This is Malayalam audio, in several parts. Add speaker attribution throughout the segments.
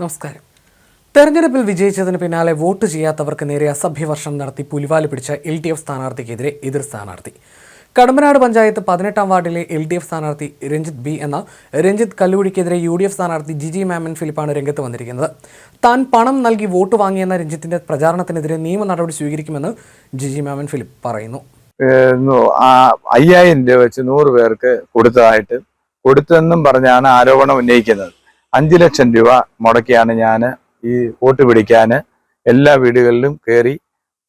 Speaker 1: നമസ്കാരം. തെരഞ്ഞെടുപ്പിൽ വിജയിച്ചതിന് പിന്നാലെ വോട്ട് ചെയ്യാത്തവർക്ക് നേരെ അസഭ്യവർഷം നടത്തി പുലിവാൽ പിടിച്ച എൽ ഡി എഫ് സ്ഥാനാർത്ഥിക്കെതിരെ എതിർ സ്ഥാനാർത്ഥി. കടമ്പനാട് പഞ്ചായത്ത് പതിനെട്ടാം വാർഡിലെ എൽ ഡി എഫ് സ്ഥാനാർത്ഥി രഞ്ജിത്ത് ബി എന്ന രഞ്ജിത്ത് കല്ലുകുടിക്കെതിരെ യു ഡി എഫ് സ്ഥാനാർത്ഥി ജിജി മാമൻ ഫിലിപ്പാണ് രംഗത്ത് വന്നിരിക്കുന്നത്. താൻ പണം നൽകി വോട്ട് വാങ്ങിയെന്ന രഞ്ജിത്തിന്റെ പ്രചാരണത്തിനെതിരെ നിയമ നടപടി സ്വീകരിക്കുമെന്ന് ജിജി മാമൻ ഫിലിപ്പ് പറയുന്നു.
Speaker 2: അയ്യായിരം രൂപ വെച്ച് നൂറ് പേർക്ക് കൊടുത്തതായിട്ട് കൊടുത്തെന്നും പറഞ്ഞാണ് ആരോപണം ഉന്നയിക്കുന്നത്. അഞ്ചു ലക്ഷം രൂപ മുടക്കിയാണ് ഞാൻ ഈ വോട്ട് പിടിക്കാൻ എല്ലാ വീടുകളിലും കയറി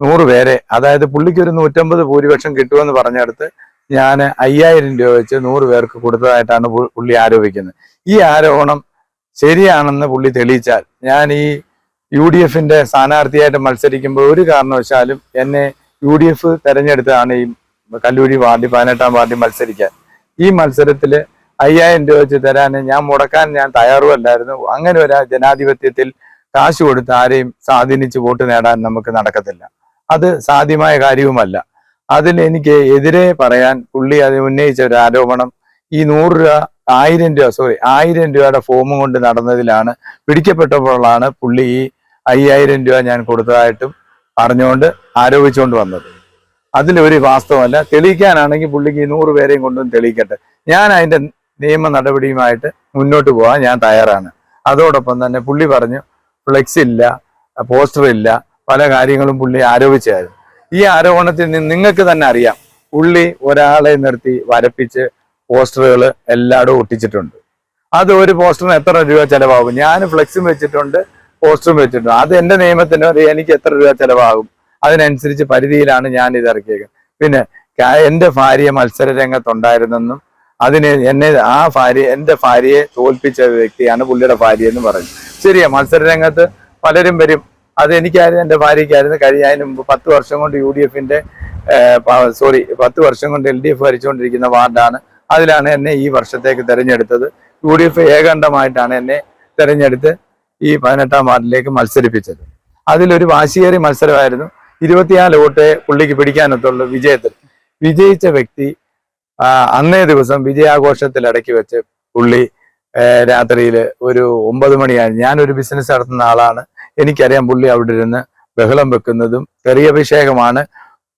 Speaker 2: നൂറ് പേരെ അതായത് പുള്ളിക്ക് ഒരു നൂറ്റമ്പത് ഭൂരിപക്ഷം കിട്ടുമെന്ന് പറഞ്ഞെടുത്ത് ഞാൻ അയ്യായിരം രൂപ വെച്ച് നൂറ് പേർക്ക് കൊടുത്തതായിട്ടാണ് പുള്ളി ആരോപിക്കുന്നത്. ഈ ആരോപണം ശരിയാണെന്ന് പുള്ളി തെളിയിച്ചാൽ ഞാൻ ഈ യു ഡി എഫിന്റെ സ്ഥാനാർത്ഥിയായിട്ട് മത്സരിക്കുമ്പോൾ ഒരു കാരണവശാലും എന്നെ യു ഡി എഫ് തെരഞ്ഞെടുത്താണ് ഈ കല്ലൂരി വാർഡ് പതിനെട്ടാം വാർഡിൽ മത്സരിക്കാൻ. ഈ മത്സരത്തിൽ അയ്യായിരം രൂപ വെച്ച് തരാൻ ഞാൻ മുടക്കാൻ ഞാൻ തയ്യാറുമല്ലായിരുന്നു. അങ്ങനെ ഒരു ജനാധിപത്യത്തിൽ കാശ് കൊടുത്ത് ആരെയും സ്വാധീനിച്ച് വോട്ട് നേടാൻ നമുക്ക് നടക്കത്തില്ല. അത് സാധ്യമായ കാര്യവുമല്ല. അതിൽ എനിക്ക് എതിരെ പറയാൻ പുള്ളി അത് ഉന്നയിച്ച ഒരു ആരോപണം ഈ നൂറ് രൂപ ആയിരം രൂപ സോറി ആയിരം രൂപയുടെ ഫോമും കൊണ്ട് നടന്നതിലാണ് പിടിക്കപ്പെട്ടപ്പോഴാണ് പുള്ളി ഈ അയ്യായിരം രൂപ ഞാൻ കൊടുത്തതായിട്ടും പറഞ്ഞുകൊണ്ട് ആരോപിച്ചുകൊണ്ട് വന്നത്. അതിലൊരു വാസ്തവമല്ല. തെളിയിക്കാനാണെങ്കിൽ പുള്ളിക്ക് ഈ നൂറ് പേരെയും കൊണ്ടും തെളിയിക്കട്ടെ. ഞാൻ അതിന്റെ നിയമ നടപടിയുമായിട്ട് മുന്നോട്ട് പോകാൻ ഞാൻ തയ്യാറാണ്. അതോടൊപ്പം തന്നെ പുള്ളി പറഞ്ഞു ഫ്ലെക്സ് ഇല്ല പോസ്റ്റർ ഇല്ല പല കാര്യങ്ങളും പുള്ളി ആരോപിച്ചായിരുന്നു. ഈ ആരോപണത്തിൽ നിന്ന് നിങ്ങൾക്ക് തന്നെ അറിയാം പുള്ളി ഒരാളെ നിർത്തി വരപ്പിച്ച് പോസ്റ്ററുകൾ എല്ലായിടും ഒട്ടിച്ചിട്ടുണ്ട്. അത് ഒരു പോസ്റ്ററിന് എത്ര രൂപ ചിലവാകും? ഞാൻ ഫ്ലെക്സും വെച്ചിട്ടുണ്ട് പോസ്റ്ററും വെച്ചിട്ടുണ്ട്. അത് എന്റെ നിയമത്തിന് എനിക്ക് എത്ര രൂപ ചിലവാകും? അതിനനുസരിച്ച് പരിധിയിലാണ് ഞാൻ ഇത് ഇറക്കിയത് പിന്നെ എന്റെ ഭാര്യ മത്സര രംഗത്തുണ്ടായിരുന്നെന്നും അതിന് എന്നെ ആ ഭാര്യ എന്റെ ഭാര്യയെ തോൽപ്പിച്ച വ്യക്തിയാണ് പുള്ളിയുടെ ഭാര്യ എന്ന് പറഞ്ഞു ശരിയാ മത്സര രംഗത്ത് പലരും വരും. അത് എനിക്കായിരുന്നു എന്റെ ഭാര്യയ്ക്കായിരുന്നു. കഴിഞ്ഞ അതിന് മുമ്പ് പത്ത് വർഷം കൊണ്ട് യു ഡി എഫിന്റെ സോറി പത്ത് വർഷം കൊണ്ട് എൽ ഡി എഫ് ഭരിച്ചുകൊണ്ടിരിക്കുന്ന വാർഡാണ്. അതിലാണ് എന്നെ ഈ വർഷത്തേക്ക് തെരഞ്ഞെടുത്തത്. യു ഡി എഫ് ഏകണ്ഠമായിട്ടാണ് എന്നെ തെരഞ്ഞെടുത്ത് ഈ പതിനെട്ടാം വാർഡിലേക്ക് മത്സരിപ്പിച്ചത്. അതിലൊരു വാശിയേറി മത്സരമായിരുന്നു. ഇരുപത്തിനാല് വോട്ടേ പുള്ളിക്ക് പിടിക്കാനത്തുള്ളൂ വിജയത്തിൽ. വിജയിച്ച വ്യക്തി അന്നേ ദിവസം വിജയാഘോഷത്തിൽ അടക്കി വെച്ച് പുള്ളി രാത്രിയിൽ ഒരു ഒമ്പത് മണിയായി. ഞാനൊരു ബിസിനസ് നടത്തുന്ന ആളാണ്. എനിക്കറിയാം പുള്ളി അവിടെ ഇരുന്ന് ബഹളം വെക്കുന്നതും തെറിയഭിഷേകമാണ്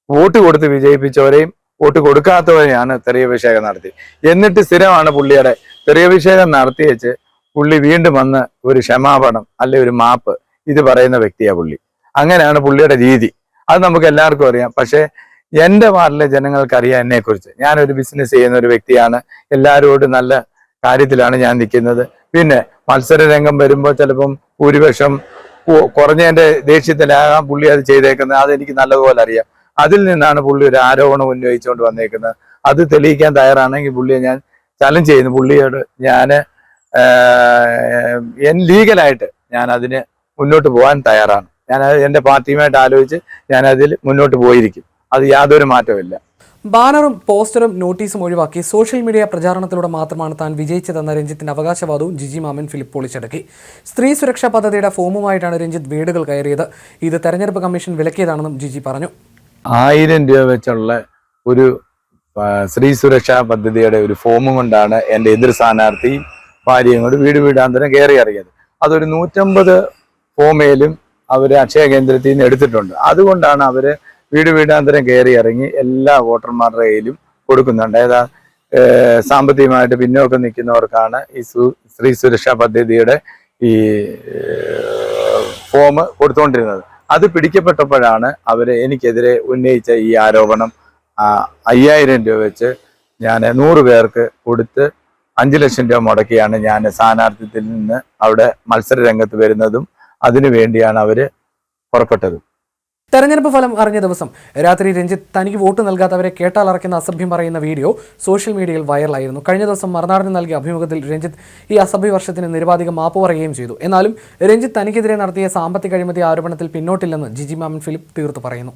Speaker 2: വോട്ട് കൊടുത്ത് വിജയിപ്പിച്ചവരെയും വോട്ട് കൊടുക്കാത്തവരെയാണ് തെറിയഭിഷേകം നടത്തി. എന്നിട്ട് സ്ഥിരമാണ് പുള്ളിയുടെ തെറിയഭിഷേകം നടത്തി വെച്ച് പുള്ളി വീണ്ടും വന്ന് ഒരു ക്ഷമാപണം അല്ലെ ഒരു മാപ്പ് ഇത് പറയുന്ന വ്യക്തിയാണ് പുള്ളി. അങ്ങനെയാണ് പുള്ളിയുടെ രീതി. അത് നമുക്ക് എല്ലാവർക്കും അറിയാം. പക്ഷേ എന്റെ വാർഡിലെ ജനങ്ങൾക്ക് എന്നെക്കുറിച്ച്. എന്നെ കുറിച്ച് ഞാനൊരു ബിസിനസ് ചെയ്യുന്ന ഒരു വ്യക്തിയാണ്. എല്ലാവരോടും നല്ല കാര്യത്തിലാണ് ഞാൻ നിൽക്കുന്നത്. പിന്നെ മത്സര രംഗം വരുമ്പോൾ ചിലപ്പം ഭൂരിപക്ഷം കു- കുറഞ്ഞതിന്റെ ദേഷ്യത്തിലാകാം പുള്ളി അത് ചെയ്തേക്കുന്നത്. അതെനിക്ക് നല്ലതുപോലെ അറിയാം. അതിൽ നിന്നാണ് പുള്ളി ഒരു ആരോപണം ഉന്നയിച്ചുകൊണ്ട് വന്നേക്കുന്നത്. അത് തെളിയിക്കാൻ തയ്യാറാണെങ്കിൽ പുള്ളിയെ ഞാൻ ചലഞ്ച് ചെയ്യുന്നു. പുള്ളിയോട് ഞാൻ എൻ ലീഗലായിട്ട് ഞാൻ അതിന് മുന്നോട്ട് പോകാൻ തയ്യാറാണ്. ഞാൻ എന്റെ പാർട്ടിയുമായിട്ട് ആലോചിച്ച് ഞാൻ അതിൽ മുന്നോട്ട് പോയിരിക്കും. അത് യാതൊരു മാറ്റമില്ല
Speaker 1: ബാനറും പോസ്റ്ററും നോട്ടീസും ഒഴിവാക്കി സോഷ്യൽ മീഡിയ പ്രചാരണത്തിലൂടെ മാത്രമാണ് താൻ വിജയിച്ചതെന്ന രഞ്ജിത്തിന്റെ അവകാശവാദവും ജിജി മാമൻ ഫിലിപ്പ് പൊളിച്ചടക്കി. സ്ത്രീ സുരക്ഷാ പദ്ധതിയുടെ ഫോമുമായിട്ടാണ് രഞ്ജിത്ത് വീടുകൾ കയറിയത്. ഇത് തെരഞ്ഞെടുപ്പ് കമ്മീഷൻ വിലക്കിയതാണെന്നും ജിജി പറഞ്ഞു.
Speaker 2: ആയിരം രൂപ വെച്ചുള്ള ഒരു സ്ത്രീ സുരക്ഷാ പദ്ധതിയുടെ ഒരു ഫോമും കൊണ്ടാണ് എന്റെ എതിർ സ്ഥാനാർത്ഥി ഭാര്യയും കൂടി വീട് വീടാന്തരം കയറി ഇറങ്ങിയത്. അതൊരു നൂറ്റമ്പത് ഫോമേലും അവർ അക്ഷയ കേന്ദ്രത്തിൽ നിന്ന് എടുത്തിട്ടുണ്ട്. അതുകൊണ്ടാണ് അവർ വീട് വീടാന്തരം കയറി ഇറങ്ങി എല്ലാ വോട്ടർമാരുടെ കയ്യിലും കൊടുക്കുന്നുണ്ട്. ഏതാ സാമ്പത്തികമായിട്ട് പിന്നോക്കം നിൽക്കുന്നവർക്കാണ് ഈ സ്ത്രീ സുരക്ഷാ പദ്ധതിയുടെ ഈ ഫോം കൊടുത്തുകൊണ്ടിരുന്നത്. അത് പിടിക്കപ്പെട്ടപ്പോഴാണ് അവർ എനിക്കെതിരെ ഉന്നയിച്ച ഈ ആരോപണം അയ്യായിരം രൂപ വെച്ച് ഞാൻ നൂറ് പേർക്ക് കൊടുത്ത് അഞ്ചു ലക്ഷം രൂപ മുടക്കിയാണ് ഞാൻ സ്ഥാനാർത്ഥിത്തിൽ നിന്ന് അവിടെ മത്സര രംഗത്ത് വരുന്നതും അതിനു വേണ്ടിയാണ് അവർ പുറപ്പെട്ടത്.
Speaker 1: തെരഞ്ഞെടുപ്പ് ഫലം അറിഞ്ഞ ദിവസം രാത്രി രഞ്ജിത്ത് തനിക്ക് വോട്ട് നൽകാത്തവരെ കേട്ടാൽ അറയ്ക്കുന്ന അസഭ്യം പറയുന്ന വീഡിയോ സോഷ്യൽ മീഡിയയിൽ വൈറലായിരുന്നു. കഴിഞ്ഞ ദിവസം മറുനാടിന് നൽകിയ അഭിമുഖത്തിൽ രഞ്ജിത്ത് ഈ അസഭ്യ വർഷത്തിന് നിരവധികം മാപ്പ് പറയുകയും ചെയ്തു. എന്നാലും രഞ്ജിത്ത് തനിക്കെതിരെ നടത്തിയ സാമ്പത്തിക അഴിമതി ആരോപണത്തിൽ പിന്നോട്ടില്ലെന്ന് ജിജി മാമൻ ഫിലിപ്പ് തീർത്തു പറയുന്നു.